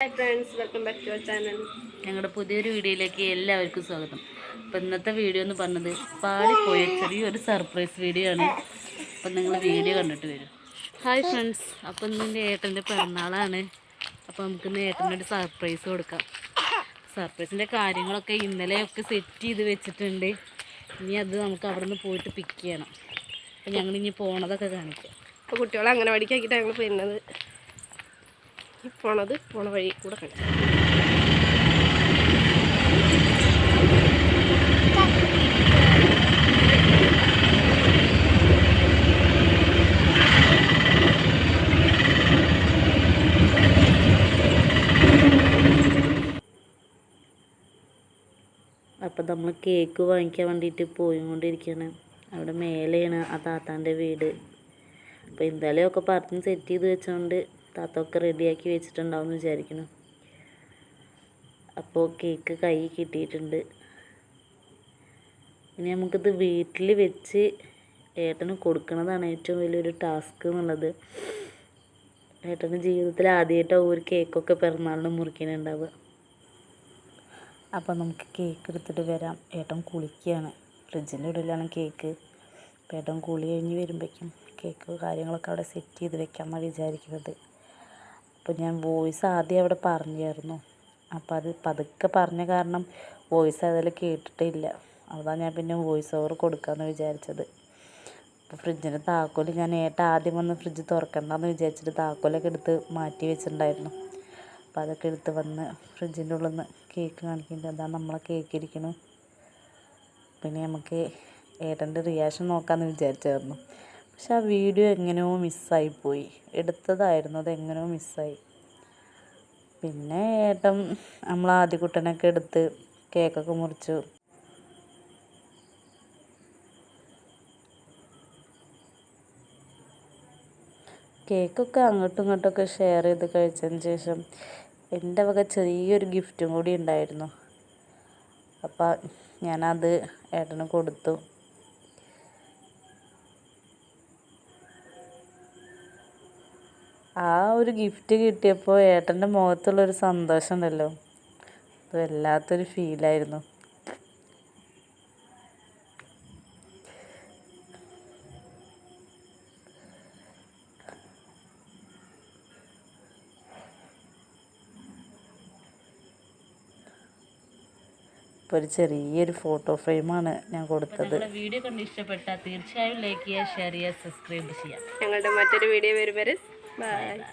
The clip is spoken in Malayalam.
Hi friends welcome back to our channel ഞങ്ങളുടെ പുതിയൊരു വീഡിയോയിലേക്ക് എല്ലാവർക്കും സ്വാഗതം. അപ്പം ഇന്നത്തെ വീഡിയോ എന്ന് പറഞ്ഞത് പാളിപ്പോയ ചെറിയൊരു സർപ്രൈസ് വീഡിയോ ആണ്. അപ്പം നിങ്ങൾ വീഡിയോ കണ്ടിട്ട് വരും. ഹായ് ഫ്രണ്ട്സ് അപ്പം ഇന്ന് എന്റെ ഏട്ടന്റെ പിറന്നാളാണ്. നമുക്ക് നമുക്കിന്ന് ഏട്ടനൊരു സർപ്രൈസ് കൊടുക്കാം. സർപ്രൈസിന്റെ കാര്യങ്ങളൊക്കെ ഇന്നലെയൊക്കെ സെറ്റ് ചെയ്ത് വെച്ചിട്ടുണ്ട്. ഇനി അത് നമുക്ക് അവിടെ നിന്ന് പോയിട്ട് പിക്ക് ചെയ്യണം. അപ്പം ഞങ്ങൾ ഇനി പോണതൊക്കെ കാണിക്കാം. അപ്പോൾ കുട്ടികളെ അങ്ങനെ വടിക്കാക്കിയിട്ടാണ് ഞങ്ങൾ പോകുന്നത് പോണത് പോണ വഴി കൂടെ കണ്ടു. അപ്പം നമ്മൾ കേക്ക് വാങ്ങിക്കാൻ വേണ്ടിയിട്ട് പോയിക്കൊണ്ടിരിക്കുകയാണ് അവിടെ മേലെയാണ് ആ താത്താന്റെ വീട്. അപ്പോൾ എന്തായാലും ഒക്കെ പറഞ്ഞ് സെറ്റ് ചെയ്ത് വെച്ചുകൊണ്ട് താത്ത ഒക്കെ റെഡിയാക്കി വെച്ചിട്ടുണ്ടാവും എന്ന് വിചാരിക്കുന്നു. അപ്പോൾ കേക്ക് കൈ കിട്ടിയിട്ടുണ്ട്. ഇനി നമുക്കിത് വീട്ടിൽ വെച്ച് ഏട്ടന് കൊടുക്കുന്നതാണ് ഏറ്റവും വലിയൊരു ടാസ്ക് എന്നുള്ളത്. ഏട്ടന്റെ ജീവിതത്തിൽ ആദ്യമായിട്ടാണ് ഒരു കേക്കൊക്കെ പിറന്നാളിന് മുറിക്കുന്നുണ്ടാവുക അപ്പോൾ നമുക്ക് കേക്ക് എടുത്തിട്ട് വരാം. ഏട്ടൻ കുളിക്കുകയാണ്. ഫ്രിഡ്ജിന്റെ ഉള്ളിലാണ് കേക്ക്. ഏട്ടൻ കുളി കഴിഞ്ഞ് വരുമ്പോഴേക്കും കേക്ക് കാര്യങ്ങളൊക്കെ അവിടെ സെറ്റ് ചെയ്ത് വെക്കാമെന്നാണ് വിചാരിക്കുന്നത്. അപ്പോൾ ഞാൻ വോയിസ് ആദ്യം അവിടെ പറഞ്ഞായിരുന്നു. അപ്പോൾ അത് പതുക്കെ പറഞ്ഞ കാരണം വോയിസ് അതിൽ കേട്ടിട്ടില്ല. അതാണ് ഞാൻ പിന്നെ വോയിസ് ഓവർ കൊടുക്കാമെന്ന് വിചാരിച്ചത്. അപ്പോൾ ഫ്രിഡ്ജിന്റെ താക്കോൽ ഞാൻ ഏട്ട ആദ്യം വന്ന് ഫ്രിഡ്ജ് തുറക്കണ്ടെന്ന് വിചാരിച്ചിട്ട് താക്കോലൊക്കെ എടുത്ത് മാറ്റി വെച്ചിട്ടുണ്ടായിരുന്നു. അപ്പോൾ അതൊക്കെ എടുത്ത് വന്ന് ഫ്രിഡ്ജിന്റെ ഉള്ളിൽ നിന്ന് കേക്ക് കാണിക്കുന്നുണ്ട് അതാണ് നമ്മളെ കേക്ക് ഇരിക്കുന്നു പിന്നെ നമുക്ക് ഏട്ടന്റെ റിയാക്ഷൻ നോക്കാമെന്ന് വിചാരിച്ചായിരുന്നു. പക്ഷെ ആ വീഡിയോ എങ്ങനെയോ മിസ്സായിപ്പോയി. എടുത്തതായിരുന്നു അത് എങ്ങനെയോ മിസ്സായി. പിന്നെ ഏട്ടൻ നമ്മൾ ആദ്യക്കുട്ടനൊക്കെ എടുത്ത് കേക്കൊക്കെ മുറിച്ചു. കേക്കൊക്കെ അങ്ങോട്ടും ഇങ്ങോട്ടൊക്കെ ഷെയർ ചെയ്ത് കഴിച്ചതിന് ശേഷം എന്റെ വക ചെറിയൊരു ഗിഫ്റ്റും കൂടി ഉണ്ടായിരുന്നു. അപ്പം ഞാനത് ഏട്ടന് കൊടുത്തു. ആ ഒരു ഗിഫ്റ്റ് കിട്ടിയപ്പോൾ ഏട്ടന്റെ മുഖത്തുള്ളൊരു സന്തോഷം ഉണ്ടല്ലോ അത് വല്ലാത്തൊരു ഫീലായിരുന്നു ഇപ്പോൾ ഒരു ചെറിയൊരു ഫോട്ടോ ഫ്രെയിമാണ് ഞാൻ കൊടുത്തത്. വീഡിയോ കണ്ട് ഇഷ്ടപ്പെട്ടാൽ തീർച്ചയായും ലൈക്ക് ചെയ്യുക ഷെയർ ചെയ്യുക സബ്സ്ക്രൈബ് ചെയ്യുക. ഞങ്ങളുടെ മറ്റൊരു വീഡിയോ വരും വരെ 拜。